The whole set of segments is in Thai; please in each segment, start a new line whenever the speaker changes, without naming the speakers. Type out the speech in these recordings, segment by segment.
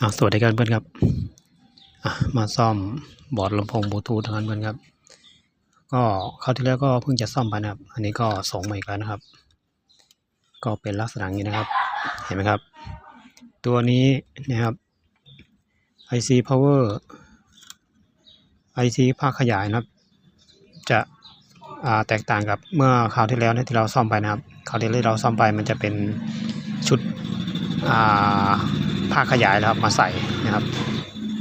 อ่าสวัสดีครับเพื่อนครับอะมาซ่อมบอร์ดลำโพงบลูทูธทั้งนั้นเพื่อนครับ ก็คราวที่แล้วก็เพิ่งจะซ่อมไปนะครับ อันนี้ก็ส่งมาอีกแล้วนะครับ ก็เป็นลักษณะนี้นะครับ เห็นไหมครับ ตัวนี้นะครับ IC power IC ภาคขยายนะครับ จะอ่าแตกต่างกับเมื่อคราวที่แล้วนะที่เราซ่อมไปนะครับ คราวที่แล้วเราซ่อมไปมันจะเป็นชุดอ่า ภาขยายแล้วครับมาใส่นะครับ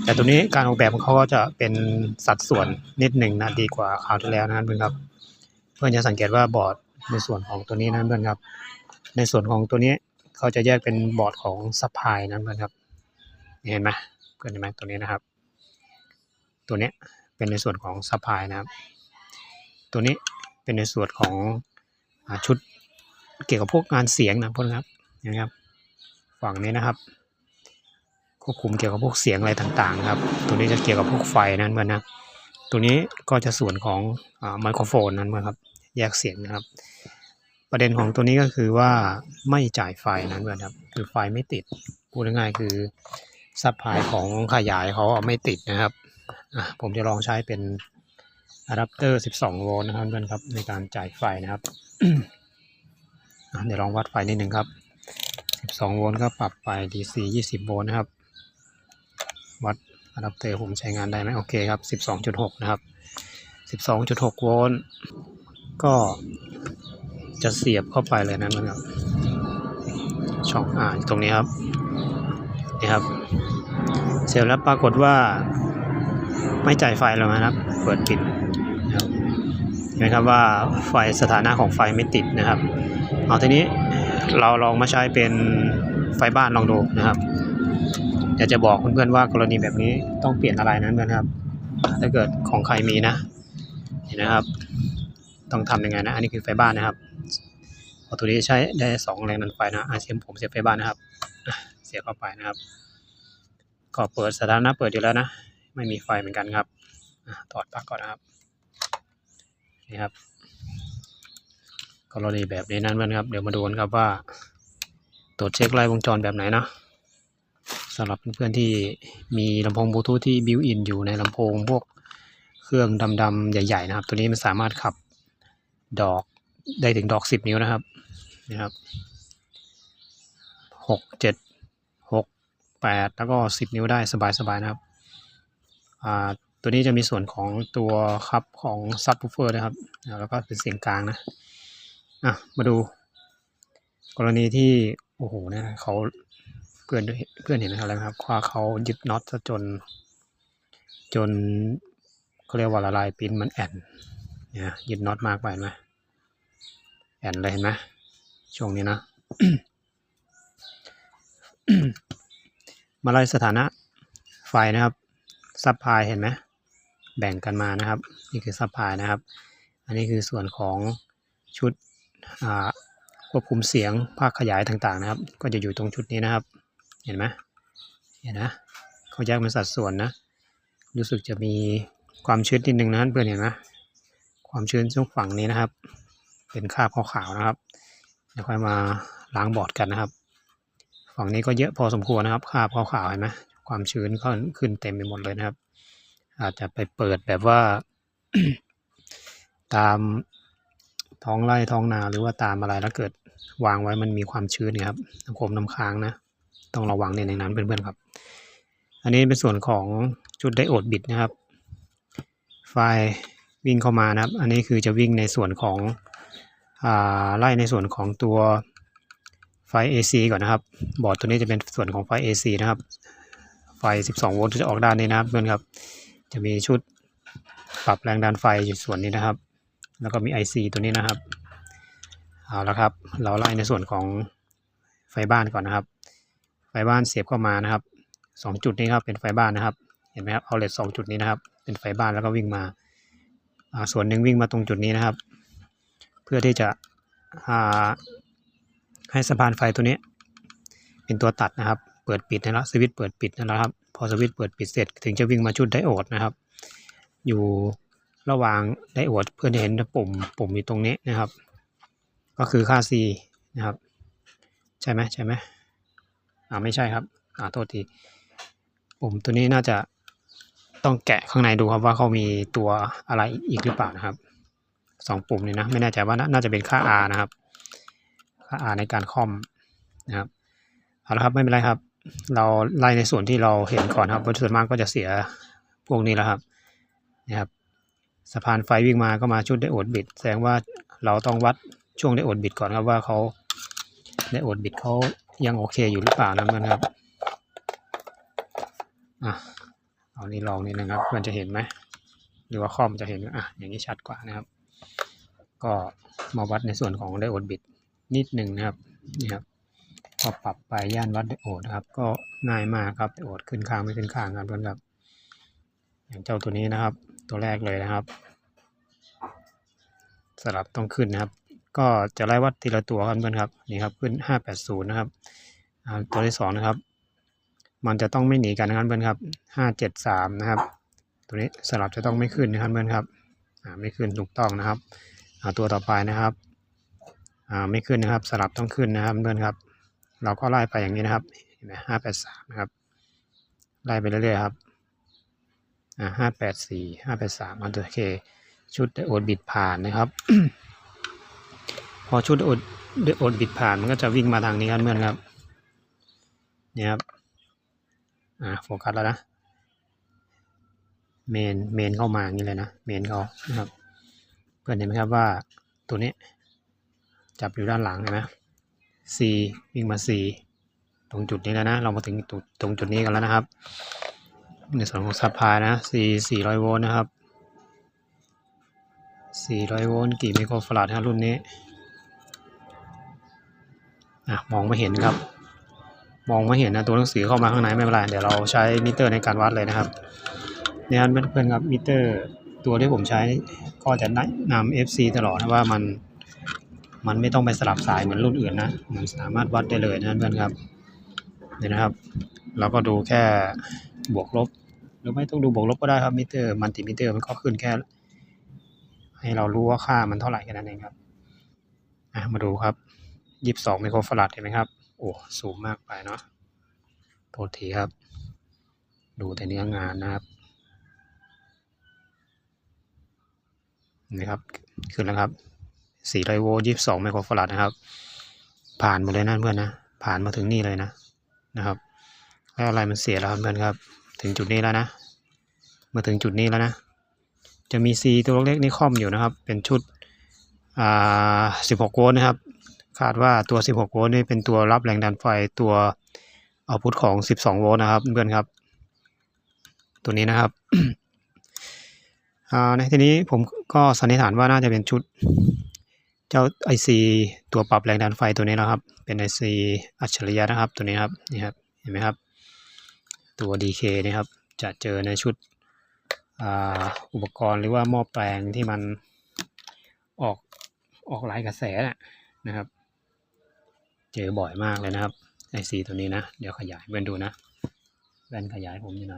แต่ตัวนี้การออกแบบของเขาก็จะเป็นสัดส่วนนิดหนึ่งนะดีกว่าคราวที่แล้วนะเพื่อนครับ เพื่อนจะสังเกตว่าบอร์ดในส่วนของตัวนี้นะเพื่อนครับ ในส่วนของตัวนี้เขาจะแยกเป็นบอร์ดของซัพพลายนะเพื่อนครับเห็นไหมเพื่อนเห็นไหมตัวนี้นะครับ ตัวนี้เป็นในส่วนของซัพพลายนะครับ ตัวนี้เป็นในส่วนของอชุดเกี่ยวกับพวกงานเสียงนะเพื่อนครับนะครับ ฝั่งนี้นะครับ ควบคุมเกี่ยวกับพวกเสียงอะไรต่างๆครับ ตัวนี้จะเกี่ยวกับพวกไฟนั่นเพื่อนนะ ตัวนี้ก็จะส่วนของไมโครโฟนนั่นเพื่อนครับ แยกเสียงนะครับ ประเด็นของตัวนี้ก็คือว่าไม่จ่ายไฟนั้นเพื่อนครับ คือไฟไม่ติด พูดง่ายๆคือซัพพลายของขยายเขาไม่ติดนะครับ ผมจะลองใช้เป็นอะแดปเตอร์ 12 โวลต์นะครับเพื่อนครับในการจ่ายไฟนะครับ เดี๋ยวลองวัดไฟนิดหนึ่งครับ 12 โวลต์ก็ปรับไป DC 20 โวลต์นะครับ วัดอะแดปเตอร์ผมใช้งานได้ไหมโอเคครับ 12.6 นะครับ 12.6 โวลต์ก็จะเสียบเข้าไปเลยนะครับ ช่องอ่าตรงนี้ครับ นี่ครับ เสร็จแล้วปรากฏว่า ไม่จ่ายไฟแล้วนะครับ เปิดปิดเห็นไหมครับว่าไฟสถานะของไฟไม่ติดนะครับ เอาทีนี้เราลองมาใช้เป็นไฟบ้านลองดูนะครับ อยากจะบอกเพื่อนๆว่ากรณีแบบนี้ต้องเปลี่ยนอะไรนะเพื่อนครับ ถ้าเกิดของใครมีนะเห็นนะครับ ต้องทำยังไงนะ อันนี้คือไฟบ้านนะครับพอตัวนี้ใช้ได้สองแรงดันไฟนะอาเซียมผมเสียบไฟบ้านนะครับเสียบเข้าไปนะครับ ก็เปิดสถานะเปิดอยู่แล้วนะ ไม่มีไฟเหมือนกันครับอะถอดปลั๊กก่อนนะครับนี่ครับกรณีแบบนี้นั่นเพื่อนครับ เดี๋ยวมาดูกันครับว่าตรวจเช็คไล่วงจรแบบไหนเนาะ สำหรับเพื่อนๆที่มีลำโพงบลูทูธที่บิวอินอยู่ในลำโพงพวกเครื่องดำๆใหญ่ ๆ นะครับ ตัวนี้มันสามารถขับดอกได้ถึงดอกสิบนิ้วนะครับนะครับหกเจ็ดหกแปดแล้วก็สิบนิ้วได้สบายๆนะครับอ่าตัวนี้จะมีส่วนของตัวคับของซับ w ูเฟอร์นะครับ แล้วก็เป็นเสียงกลางนะอะมาดูกรณีที่ โอ้โหนี่ยเขา เพื่อนเพื่อนเห็นนะครับแล้วครับว่าเขายึดน็อตซะจน จนเขาเรียกว่าละลายปิ้นมันแอนเนี่ยยึดน็อตมากไปไหมแอนเลยเห็นไหมช่วงนี้นะมาไล่สถานะไฟนะครับซับพลายเห็นไหมแบ่งกันมานะครับ นี่คือซับพลายนะครับ อันนี้คือส่วนของชุดควบคุมเสียงภาคขยายต่างๆนะครับ ก็จะอยู่ตรงชุดนี้นะครับ เห็นไหมเห็นนะเขาแยกเป็นสัดส่วนนะ รู้สึกจะมีความชื้นนิดนึงนะเพื่อนเห็นไหมความชื้นช่วงฝั่งนี้นะครับ เป็นคราบขาวๆนะครับเดี๋ยวค่อยมาล้างบอร์ดกันนะครับ ฝั่งนี้ก็เยอะพอสมควรนะครับคราบขาวๆเห็นไหมความชื้นก็ขึ้นเต็มไปหมดเลยนะครับ อาจจะไปเปิดแบบว่า ตามท้องไร่ท้องนาหรือว่าตามอะไรแล้วเกิดวางไว้มันมีความชื้นเนี่ยครับน้ำคมน้ำค้างนะ ต้องระวังในในนั้นเพื่อนๆครับ อันนี้เป็นส่วนของชุดไดโอดบิดนะครับ ไฟวิ่งเข้ามานะครับ อันนี้คือจะวิ่งในส่วนของอไล่ในส่วนของตัวไฟ AC ก่อนนะครับ บอร์ดตัวนี้จะเป็นส่วนของไฟ AC นะครับ ไฟ 12 โวลต์จะออกด้านนี้นะครับเพื่อนครับ จะมีชุดปรับแรงดันไฟอยู่ส่วนนี้นะครับ แล้วก็มี IC ตัวนี้นะครับ เอาละครับ เราไล่ในส่วนของไฟบ้านก่อนนะครับ ฟบ้านเสียบเข้ามานะครับสองจุดนี้ครับเป็นไฟบ้านนะครับ เห็นไหมครับเอาเลทสองจุดนี้นะครับ เป็นไฟบ้านแล้วก็วิ่งมา ส่วนหนึ่งวิ่งมาตรงจุดนี้นะครับ เพื่อที่จะให้สะพานไฟตัวนี้ เป็นตัวตัดนะครับ เปิดปิดนะครับสวิตช์เปิดปิดนะครับ พอสวิตช์เปิดปิดเสร็จ ถึงจะวิ่งมาชุดไดโอดนะครับ อยู่ระหว่างไดโอดเพื่อนจะเห็นปุ่มปุ่มอยู่ตรงนี้นะครับ ก็คือค่า C นะครับ ใช่ไหมใช่ไหม อ่าไม่ใช่ครับอ่าโทษทีปุ่มตัวนี้น่าจะต้องแกะข้างในดูครับว่าเขามีตัวอะไรอีกหรือเปล่านะครับสองปุ่มนี้นะไม่แน่ใจว่าน่าจะเป็นค่า R นะครับ ค่า R ในการคอมนะครับเอาละครับไม่เป็นไรครับ เราไล่ในส่วนที่เราเห็นก่อนครับเพราะส่วนมากก็จะเสียพวกนี้แล้วครับนะครับสะพานไฟวิ่งมาก็มาชุดไดโอดบิด แสดงว่าเราต้องวัดช่วงไดโอดบิดก่อนครับว่าเขาไดโอดบิดเขา ยังโอเคอยู่หรือเปล่านะเพื่อนครับอะเอานี่ลองนิดนะครับเพื่อนจะเห็นไหมหรือว่าคอมจะเห็นอะอย่างนี้ชัดกว่านะครับ ก็มาวัดในส่วนของไดโอดบิดนิดหนึ่งนะครับนี่ครับก็ปรับไปย่านวัดไดโอดนะครับ ก็ง่ายมากครับไดโอดขึ้นข้างไม่ขึ้นข้างครับเพื่อนครับ อย่างเจ้าตัวนี้นะครับ ตัวแรกเลยนะครับสลับต้องขึ้นนะครับ ก็จะไล่วัดทีละตัวครับเพื่อนครับนี่ครับขึ้น 580 นะครับตัวที่สองนะครับ มันจะต้องไม่หนีกันนะครับเพื่อนครับ 573 นะครับ ตัวนี้สลับจะต้องไม่ขึ้นนะครับเพื่อนครับไม่ขึ้นถูกต้องนะครับตัวต่อไปนะครับไม่ขึ้นนะครับ สลับต้องขึ้นนะครับเพื่อนครับ เราก็ไล่ไปอย่างนี้นะครับเห็นไหม583นะครับไล่ไปเรื่อยๆครับห้าแปดสี่ห้าแปดสามอันตัวเค ชุดไดโอดบิดผ่านนะครับ พอชุดอดไดโอดบิดผ่านมันก็จะวิ่งมาทางนี้ครับเพื่อนครับเนี่ยครับอ่าโฟกัสแล้วนะเมนเมนเข้ามาอย่างนี้เลยนะเมนเขานะครับเพื่อนเห็นไหมครับว่าตัวนี้จับอยู่ด้านหลังเห็นไหม C วิ่งมา C ตรงจุดนี้แล้วนะ เรามาถึงตรงจุดนี้กันแล้วนะครับ ในส่วนของซัพพลายนะ C 400 โวลต์นะครับ 400 โวลต์กี่ไมโครฟาราดครับรุ่นนี้ อะมองไม่เห็นครับ มองไม่เห็นนะตัวหนังสือเข้ามาข้างในไม่เป็นไรเดี๋ยวเราใช้มิเตอร์ในการวัดเลยนะครับเนี่ยเพื่อนๆครับมิเตอร์ตัวที่ผมใช้ก็จะแนะนำ FC ตลอดนะว่ามันมันไม่ต้องไปสลับสายเหมือนรุ่นอื่นนะมันสามารถวัดได้เลยนะเพื่อนครับเนี่ยนะครับ เราก็ดูแค่บวกลบ หรือไม่ต้องดูบวกลบก็ได้ครับมิเตอร์มัลติมิเตอร์มันก็ขึ้นแค่ ให้เรารู้ว่าค่ามันเท่าไหร่แค่นั้นเองครับอะมาดูครับ ยี่สิบสองไมโครฟาราดเห็นไหมครับ โอ้สูงมากไปเนาะโทษทีครับ ดูแต่เนื้องานนะครับนี่ครับ ขึ้นแล้วครับสี่ไรโวลยี่สิบสองไมโครฟาราดนะครับ ผ่านหมดเลยนะเพื่อนนะ ผ่านมาถึงนี่เลยนะนะครับ แล้วอะไรมันเสียแล้วครับเพื่อนครับ ถึงจุดนี้แล้วนะ มาถึงจุดนี้แล้วนะ จะมี C ตัวเล็กนี่ค่อมอยู่นะครับ เป็นชุดอ่า16โวลต์นะครับ คาดว่าตัว 16 โวลต์นี่เป็นตัวรับแรงดันไฟตัวเอาพุทของ 12 โวลต์นะครับเพื่อนครับ ตัวนี้นะครับอ่าในทีนี้ผมก็สันนิษฐานว่าน่าจะเป็นชุด เจ้า IC ตัวปรับแรงดันไฟตัวนี้นะครับ เป็น IC อัจฉริยะนะครับ ตัวนี้ครับนี่ครับเห็นไหมครับ ตัว DK นะครับจะเจอในชุดอ่าอุปกรณ์หรือว่าหม้อแปลงที่มันออกออกหลายกระแสนะครับ เจอบ่อยมากเลยนะครับ IC ตัวนี้นะ เดี๋ยวขยายเพื่อนดูนะแว่นขยายผมอยู่ไหน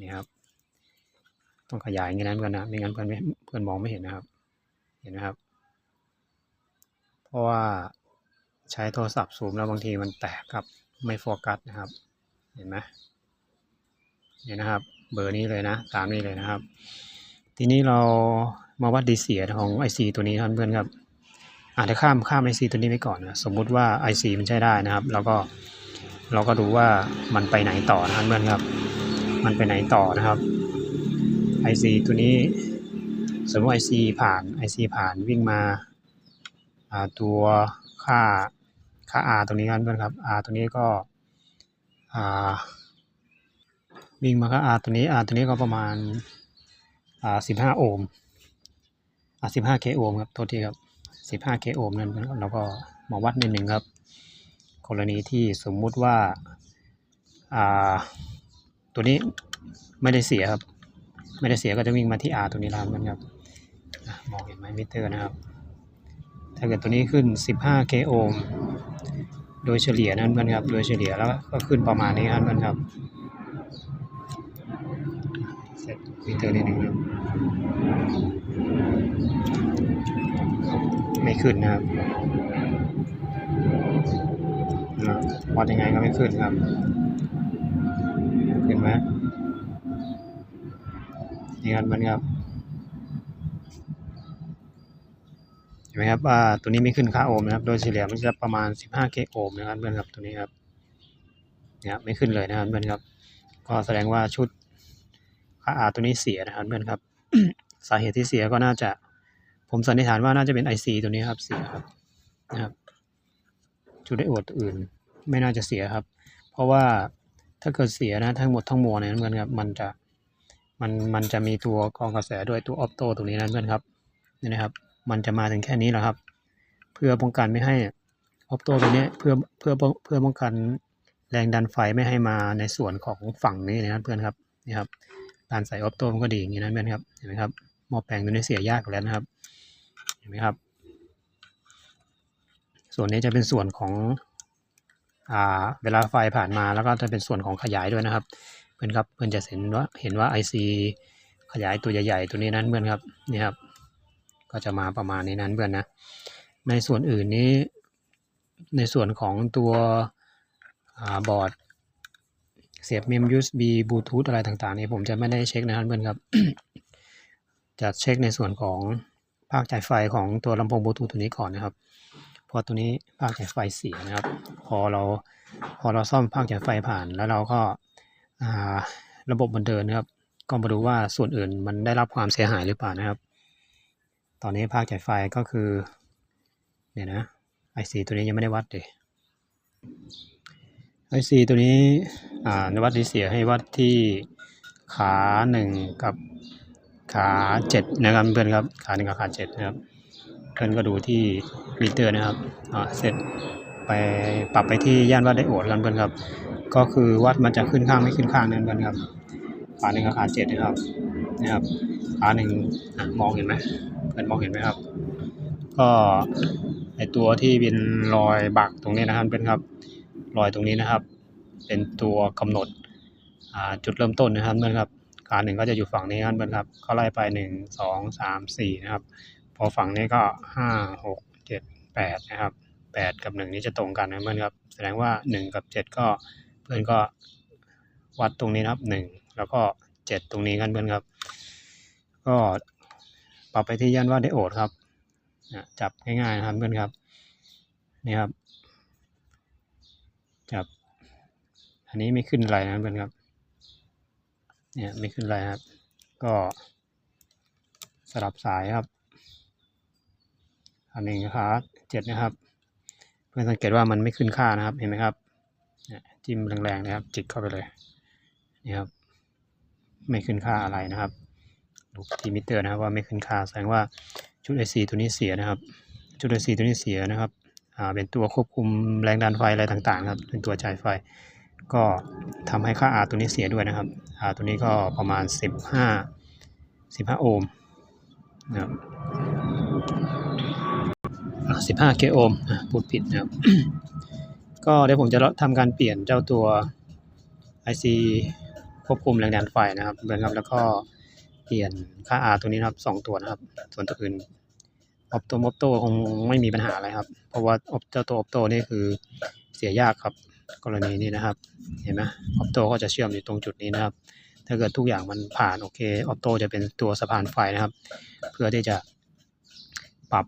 นี่ครับ ต้องขยายอย่างนี้นเพื่อนนะไม่งั้นเพื่อนไม่เพื่อนมองไม่เห็นนะครับ เห็นไหมครับ เพราะว่าใช้โทรศัพท์ซูมแล้วบางทีมันแตกครับไม่โฟกัสนะครับ เห็นไหมเนี่ยนะครับ เบอร์นี้เลยนะ ตามนี้เลยนะครับ ทีนี้เรามาวัดดีเสียของ IC ตัวนี้ครับเพื่อนครับ อาจจะข้ามข้าม IC ตัวนี้ไปก่อนนะสมมุติว่า IC มันใช้ได้นะครับ แล้วก็เราก็ดูว่ามันไปไหนต่อนะครับเพื่อนครับ มันไปไหนต่อนะครับ IC ตัวนี้สมมติ IC ผ่าน IC ผ่านวิ่งมาาตัวค่าค่า R ตรงนี้ครับเพื่อนครับ R ตัวนี้ก็วิ่งมาก็ R ตัวนี้ R ตัวนี้ก็ประมาณอ่าสิบห้าโอห์มอ่าสิบห้าเคโอห์มครับโทษทีครับ สิบห้าเคโอห์มนั่นเราก็มาวัดนิดหนึ่งครับ กรณีที่สมมุติว่าอ่าตัวนี้ไม่ได้เสียครับ ไม่ได้เสียก็จะวิ่งมาที่ R ตัวนี้แล้วมันครับมองเห็นไหมมิเตอร์นะครับ ถ้าเกิดตัวนี้ขึ้น 15 k โอห์มโดยเฉลี่ยนั่นเพื่อนครับ โดยเฉลี่ยแล้วก็ขึ้นประมาณนี้ครับเพื่อนครับ เสร็จมิเตอร์นิดนึงครับ ไม่ขึ้นนะครับอ่าวัดยังไงก็ไม่ขึ้นครับขึ้นไหมนี่ครับมันครับเห็นไหมครับว่าตัวนี้ไม่ขึ้นค่าโอห์มนะครับ โดยเฉลี่ยมันจะประมาณ 15เคโอห์มนะครับเพื่อนครับตัวนี้ครับเนี่ยครับไม่ขึ้นเลยนะครับเพื่อนครับ ก็แสดงว่าชุดค่าอาตัวนี้เสียนะครับเพื่อนครับ สาเหตุที่เสียก็น่าจะ ผมสันนิษฐานว่าน่าจะเป็น IC ตัวนี้ครับเสียครับนะครับชุดไดโอดตัวอื่น ไม่น่าจะเสียครับ เพราะว่าถ้าเกิดเสียนะทั้งหมดทั้งมวลเนี่ยนะเพื่อนครับมันจะมันมันจะมีตัวกรองกระแสด้วยตัวออปโตตัวนี้นะเพื่อนครับนี่นะครับ มันจะมาถึงแค่นี้แหละครับ เพื่อป้องกันไม่ให้ออปโตตัวนี้เพื่อเพื่อเพื่อป้องกันแรงดันไฟไม่ให้มาในส่วนของฝั่งนี้นะครับเพื่อนครับนี่ครับการใส่ออปโตมันก็ดีอย่างนี้นะเพื่อนครับเห็นไหมครับ หม้อแปลงตัวนี้เสียยากอยู่แล้วนะครับ เห็นไหมครับ ส่วนนี้จะเป็นส่วนของอ่าเวลาไฟผ่านมาแล้วก็จะเป็นส่วนของขยายด้วยนะครับ เพื่อนครับเพื่อนจะเห็นว่าเห็นว่า IC ขยายตัวใหญ่ๆตัวนี้นั้นเพื่อนครับนี่ครับ ก็จะมาประมาณนี้นั้นเพื่อนนะ ในส่วนอื่นนี้ ในส่วนของตัวอบอร์ดเสียบ MEM USB บลูทูธอะไรต่างๆนี่ผมจะไม่ได้เช็คนะครับเพื่อนครับ จะเช็คในส่วนของภาคจ่ายไฟของตัวลำโพงบลูทูธตัวนี้ก่อนนะครับเพราะตัวนี้ภาคจ่ายไฟเสียนะครับ พอเราพอเราซ่อมภาคจ่ายไฟผ่านแล้วเราก็อ่าระบบมันเดินนะครับ ก็มาดูว่าส่วนอื่นมันได้รับความเสียหายหรือเปล่านะครับ ตอนนี้ภาคจ่ายไฟก็คือเนี่ยนะ IC ตัวนี้ยังไม่ได้วัดเลย IC ตัวนี้อ่านวัดดีเสียให้วัดที่ขาหนึ่งกับ ขาเจ็ดนะครับเพื่อนครับขาหนึ่งกับขาเจ็ดนะครับเพื่อนก็ดูที่มิเตอร์นะครับอ่าเสร็จไปปรับไปที่ย่านวัดไดโอดกันเพื่อนครับ ก็คือวัดมันจะขึ้นข้างไม่ขึ้นข้างนั่นเพื่อนครับขาหนึ่งกับขาเจ็ดนะครับนะครับขาหนึ่งอะมองเห็นไหมเพื่อนมองเห็นไหมครับ ก็ไอตัวที่เป็นรอยบักตรงนี้นะครับเป็นครับรอยตรงนี้นะครับ เป็นตัวกำหนดอ่าจุดเริ่มต้นนะครับเพื่อนครับาหนึ่งก็จะอยู่ฝั่งนี้ครับเพื่อนครับก็ไล่ไปหนึ่งสองสามสี่นะครับ พอฝั่งนี้ก็ห้าหกเจ็ดแปดนะครับแปดกับหนึ่งนี้จะตรงกันนะเพื่อนครับ แสดงว่าหนึ่งกับเจ็ดก็เพื่อนก็วัดตรงนี้นะครับหนึ่งแล้วก็เจ็ดตรงนี้กันเพื่อนครับ ก็ปรับไปที่ย่านว่าไดโอดครับจับง่ายๆนะครับเพื่อนครับนี่ครับจับ อันนี้ไม่ขึ้นอะไรนะเพื่อนครับ เนี่ยไม่ขึ้นอะไรครับ ก็สลับสายครับ อันหนึ่งครับเจ็ดนะครับ เพื่อนสังเกตว่ามันไม่ขึ้นค่านะครับเห็นไหมครับจิ้มแรงๆนะครับ จิกเข้าไปเลยนี่ครับ ไม่ขึ้นค่าอะไรนะครับดูที่มิเตอร์นะครับว่าไม่ขึ้นค่าแสดงว่าชุด IC ตัวนี้เสียนะครับ ชุด IC ตัวนี้เสียนะครับอ่าเป็นตัวควบคุมแรงดันไฟอะไรต่างๆครับเป็นตัวจ่ายไฟ ก็ทำให้ค่า R ตัวนี้เสียด้วยนะครับ R ตัวนี้ก็ประมาณ 15 15 โอห์มนะครับ15 k โอห์มพูดผิดนะครับ ก็เดี๋ยวผมจะทำการเปลี่ยนเจ้าตัว IC ควบคุมแรงดันไฟนะครับเหมือนครับ แล้วก็เปลี่ยนค่า R ตัวนี้นะครับสองตัวนะครับ ส่วนตัวอื่นออปโตมอปโตคงไม่มีปัญหาอะไรครับ เพราะว่าเจ้าตัวออปโตนี่คือเสียยากครับ กรณีนี้นะครับ เห็นไหมออปโตก็จะเชื่อมอยู่ตรงจุดนี้นะครับ ถ้าเกิดทุกอย่างมันผ่านโอเคออปโตจะเป็นตัวสะพานไฟนะครับ เพื่อที่จะปรับ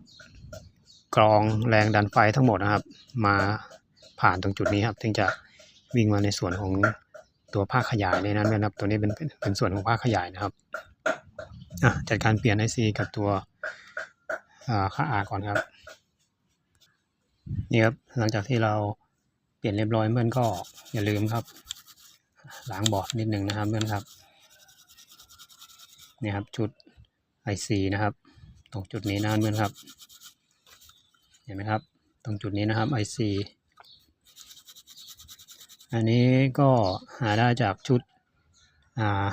กรองแรงดันไฟทั้งหมดนะครับ มาผ่านตรงจุดนี้ครับถึงจะวิ่งมาในส่วนของตัวภาคขยายในนั้นนะครับ ตัวนี้เป็นเป็นส่วนของภาคขยายนะครับอะจัดการเปลี่ยน IC กับตัวอ่าค่า R ก่อนครับ นี่ครับ หลังจากที่เรา เปลี่ยนเรียบร้อยเพื่อนก็อย่าลืมครับ ล้างบอร์ดนิดหนึ่งนะครับเพื่อนครับนี่ครับชุด IC นะครับ ตรงจุดนี้นะเพื่อนครับ เห็นไหมครับ ตรงจุดนี้นะครับ IC อันนี้ก็หาได้จากชุดอ่า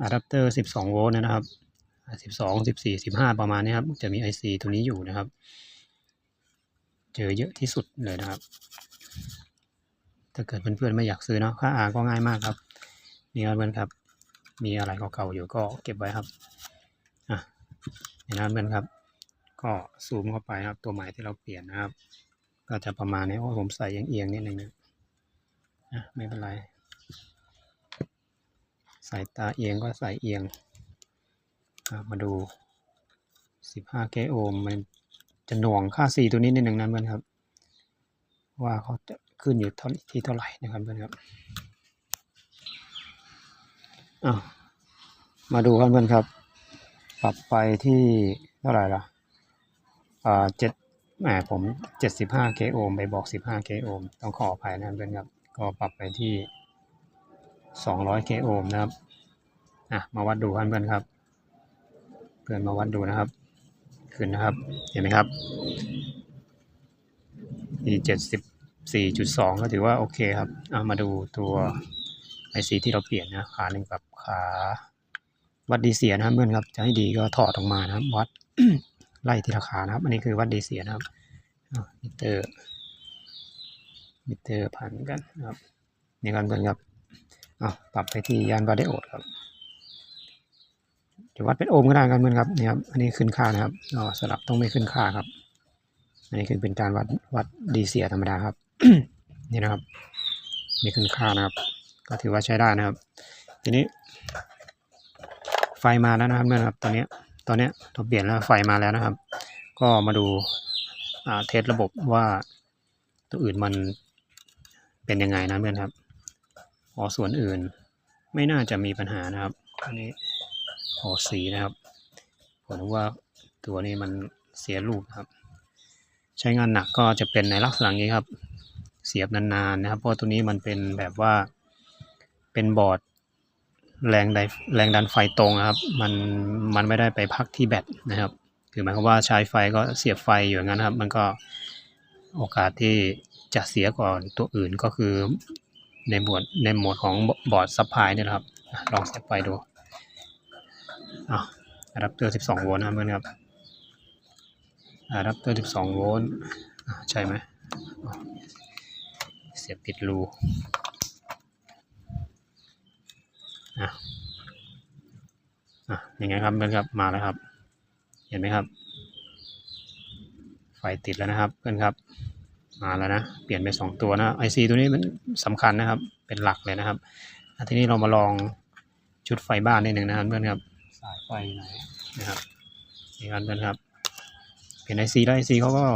อะแดปเตอร์ 12 โวลต์นะครับสิบสองสิบสี่สิบห้าประมาณนี้ครับ จะมี IC ตัวนี้อยู่นะครับ เจอเยอะที่สุดเลยนะครับ ถ้าเกิดเพื่อนๆไม่อยากซื้อเนาะค่า R ก็ง่ายมากครับนี่ครับเพื่อนครับ มีอะไรเก่าๆอยู่ก็เก็บไว้ครับอะนี่นะเพื่อนครับ ก็ซูมเข้าไปครับ ตัวใหม่ที่เราเปลี่ยนนะครับ ก็จะประมาณนี้โอ้ผมใส่เอียงๆนิดนึงนะอะไม่เป็นไรสายตาเอียงก็สายเอียง มาดู 15เกโอห์มมันจะหน่วงค่า C ตัวนี้นิดหนึ่งนะเพื่อนครับ ว่าเขาจะ ขึ้นอยู่เท่าที่เท่าไหร่นะครับเพื่อนครับอะมาดูครับเพื่อนครับ ปรับไปที่เท่าไหร่ล่ะอ่าเจ็ดแหมผม75 k โอห์มไปบอก15 k โอมต้องขออภัยนะครับเพื่อนครับ ก็ปรับไปที่200 k โอห์มนะครับอะมาวัดดูครับเพื่อนครับ เพื่อนมาวัดดูนะครับ ขึ้นนะครับ เห็นไหมครับที่ 4.2 ก็ถือว่าโอเคครับเอะมาดูตัวไอซีที่เราเปลี่ยนนะขาหนึ่งกับขาวัดดีเสียนะครับเพื่อนครับจะให้ดีก็ถอดออกมานะครับวัดไล่ทีละขานะครับ อันนี้คือวัดดีเสียนะครับมิเตอร์มิเตอร์พันกันนะครับนี่กันเพื่อนครับอะปรับไปที่ยานวาเดโอดครับจะวัดเป็นโอห์มก็ได้กันเพื่อนครับนี่ครับอันนี้ขึ้นค่านะครับอ๋อสลับต้องไม่ขึ้นค่าครับ อันนี้คือเป็นการวัดวัดดีเสียธรรมดาครับ นี่นะครับม่ขึ้นค่านะครับ ก็ถือว่าใช้ได้นะครับ ทีนี้ ไฟมาแล้วนะครับเพื่อนครับ ตอนนี้ตอนนี้เราเปลี่ยนแล้วไฟมาแล้วนะครับ ก็มาดูาเทสระบบว่าตัวอื่นมันเป็นยังไงนะเพื่อนครับออส่วนอื่นไม่น่าจะมีปัญหานะครับ อันนี้พอสีนะครับผมว่าตัวนี้มันเสียรูปครับ ใช้งานหนักก็จะเป็นในลักษณะนี้ครับ เสียบนานๆนะครับ เพราะตัวนี้มันเป็นแบบว่าเป็นบอร์ดแรงดันแรงดันไฟตรงนะครับ มันมันไม่ได้ไปพักที่แบตนะครับ คือหมายความว่าใช้ไฟก็เสียบไฟอยู่อย่างนั้นครับ มันก็โอกาสที่จะเสียก่อนตัวอื่นก็คือในหมวดในหมวดของบอร์ดซัพพลายเนี่ยนะครับลองเสียบไฟดูอะอะแดปเตอร์ 12 โวลต์นะครับเพื่อนครับอะแดปเตอร์ 12 โวลต์ใช่ไหม สียบผิดรูอะอะยังไงครับเพื่อนครับมาแล้วครับ เห็นไหมครับ ไฟติดแล้วนะครับเพื่อนครับมาแล้วนะ เปลี่ยนไปสองตัวนะ IC ตัวนี้มันสำคัญนะครับ เป็นหลักเลยนะครับอะทีนี้เรามาลองชุดไฟบ้านนิดหนึ่งนะครับเพื่อนครับ สายไฟไหนนะครับนี่ครับเพื่อนครับ เปลี่ยน IC แล้ว IC เขาก็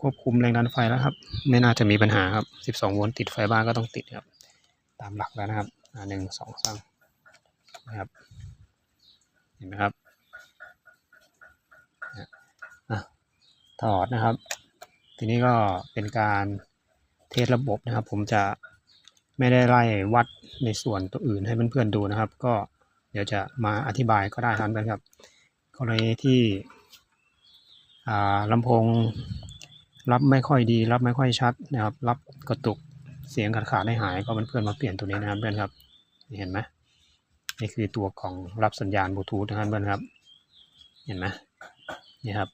ควบคุมแรงดันไฟแล้วครับ ไม่น่าจะมีปัญหาครับ 12 โวลต์ติดไฟบ้านก็ต้องติดครับ ตามหลักแล้วนะครับหนึ่งสองสามนะครับเห็นไหมครับถอดนะครับ ทีนี้ก็เป็นการเทสระบบนะครับ ผมจะไม่ได้ไล่วัดในส่วนตัวอื่นให้เพื่อนๆดูนะครับ ก็เดี๋ยวจะมาอธิบายก็ได้ครับเพื่อนครับกรณีที่ลำโพง รับไม่ค่อยดี รับไม่ค่อยชัดนะครับ รับกระตุกเสียงขาดขาดได้หายก็เพื่อนๆมาเปลี่ยนตัวนี้นะครับเพื่อนครับเห็นไหมนี่คือตัวของรับสัญญาณบลูทูธนะครับเพื่อนครับ เห็นไหมนี่ครับ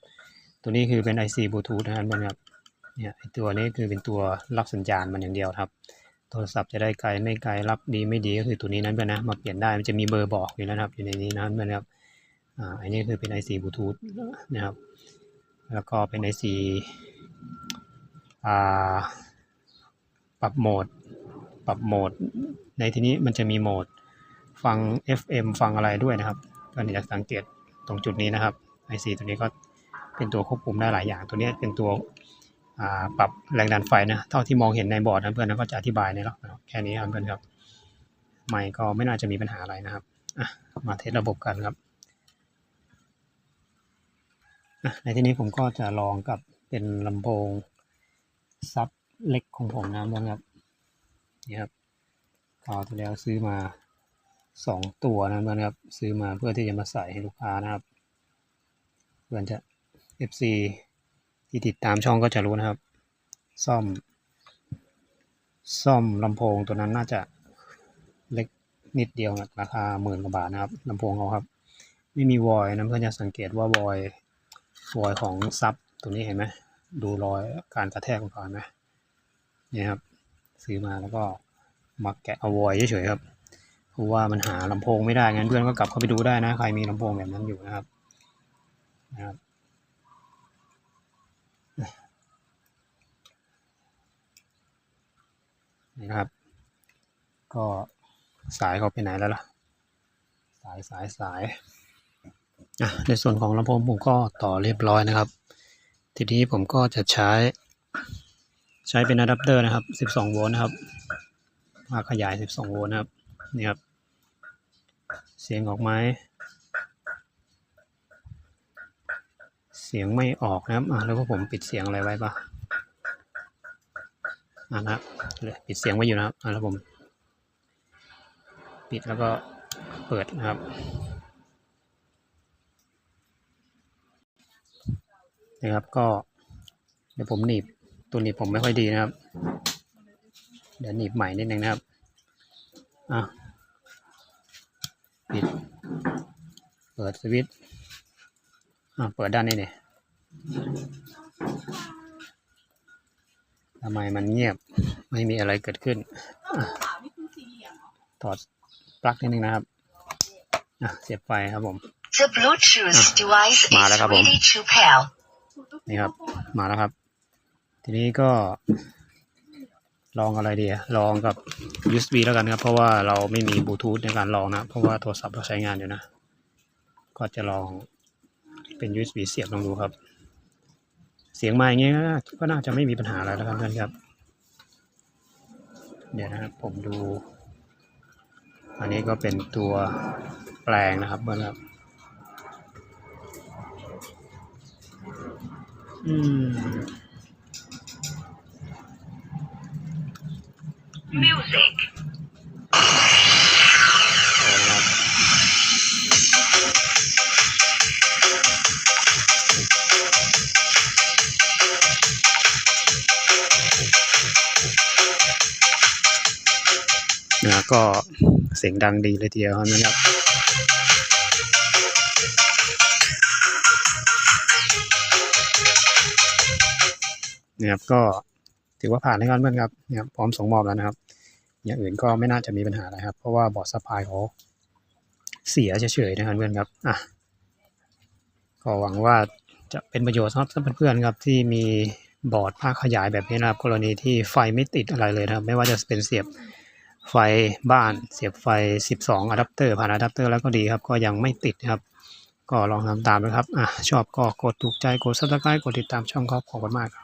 ตัวนี้คือเป็น IC บลูทูธนะครับเพื่อนครับเนี่ยตัวนี้คือเป็นตัวรับสัญญาณมันอย่างเดียวครับ โทรศัพท์จะได้ไกลไม่ไกลรับดีไม่ดีก็คือตัวนี้นั้นเพื่อนนะมาเปลี่ยนได้มันจะมีเบอร์บอกอยู่แล้วนะครับ อยู่ในนี้นะเพื่อนครับอ่าอันนี้คือเป็น IC บลูทูธนะครับ แล้วก็เป็น IC อ่า ปรับโหมด ปรับโหมด ในที่นี้มันจะมีโหมดฟัง FM ฟังอะไรด้วยนะครับก็อยากสังเกตตรงจุดนี้นะครับ IC ตัวนี้ก็เป็นตัวควบคุมได้หลายอย่าง ตัวนี้เป็นตัวอ่าปรับแรงดันไฟนะ เท่าที่มองเห็นในบอร์ดนะเพื่อนนะก็จะอธิบายในหรอกแค่นี้ครับเพื่อนครับใหม่ก็ไม่น่าจะมีปัญหาอะไรนะครับอะมาเทสระบบกันครับอะในที่นี้ผมก็จะลองกับเป็นลำโพง ซับเล็กของผมนะครับ นี่ครับคราวที่แล้วซื้อมาสองตัวนะครับ ซื้อมาเพื่อที่จะมาใส่ให้ลูกค้านะครับเพื่อนจะ FC ที่ติดตามช่องก็จะรู้นะครับ ซ่อม ซ่อมลำโพงตัวนั้นน่าจะเล็กนิดเดียวนะราคาหมื่นกว่าบาทนะครับลำโพงเขาครับ ไม่มีวอยนะเพื่อนจะสังเกตว่าวอยวอยของซับตัวนี้เห็นไหม ดูรอยการกระแทกของเขาเห็นไหมเนี่ยครับ ซื้อมาแล้วก็มาแกะเอาวอยเฉยๆครับเพราะว่ามันหาลำโพงไม่ได้งั้นเพื่อนก็กลับเข้าไปดูได้นะ ใครมีลำโพงแบบนั้นอยู่นะครับนะครับนี่นะครับ ก็สายเขาไปไหนแล้วล่ะ สายสายสายอะในส่วนของลำโพงผมก็ต่อเรียบร้อยนะครับ ทีนี้ผมก็จะใช้ ใช้เป็นอะแดปเตอร์นะครับ 12 โวลต์นะครับ มาขยาย 12 โวลต์นะครับ นี่ครับ เสียงออกไหม เสียงไม่ออกนะครับ อะแล้วก็ผมปิดเสียงอะไรไว้ปะอะนะเลยปิดเสียงไว้อยู่นะครับ อะแล้วผม ปิดแล้วก็เปิดนะครับ นะครับ ก็เดี๋ยวผมหนีบตัวหนีบผมไม่ค่อยดีนะครับ เดี๋ยวหนีบใหม่นิดนึงนะครับอะปิด เปิดสวิตช์อะเปิดด้านนี้เนี่ยทำไมมันเงียบไม่มีอะไรเกิดขึ้นอะถอดปลั๊กนิดนึงนะครับอะเสียบไฟครับผม
The Bluetooth device is
มาแล้วครับผม
ready to pair.
นี่ครับ มาแล้วครับ ทีนี้ก็ ลองอะไรดีอะลองกับ USB แล้วกันครับ เพราะว่าเราไม่มีบลูทูธในการลองนะ เพราะว่าโทรศัพท์เราใช้งานอยู่นะ ก็จะลองเป็น USB เสียบลองดูครับ เสียงมาอย่างเงี้ยก็น่าจะไม่มีปัญหาอะไรแล้วครับเพื่อนครับ เดี๋ยวนะครับผมดู อันนี้ก็เป็นตัวแปลงนะครับเพื่อนครับ อืม
Music.
เอาละครับนะก็เสียงดังดีเลยทีเดียวครับนะครับ นะครับ ก็ถือว่าผ่านแล้วกันเพื่อนครับนะครับพร้อมส่งมอบแล้วนะครับ อย่างอื่นก็ไม่น่าจะมีปัญหาอะไรครับ เพราะว่าบอร์ดซัพพลายเขาเสียเฉยๆนะครับเพื่อนครับอะก็หวังว่าจะเป็นประโยชน์สำหรับเพื่อนๆครับที่มีบอร์ดภาคขยายแบบนี้นะครับ กรณีที่ไฟไม่ติดอะไรเลยนะครับ ไม่ว่าจะเป็นเสียบไฟบ้าน เสียบไฟ 12อะแดปเตอร์ผ่านอะแดปเตอร์แล้วก็ดีครับ ก็ยังไม่ติดนะครับ ก็ลองทำตามนะครับอะชอบก็กดถูกใจกดซับสไครต์กดติดตามช่องครับขอบคุณมากครับ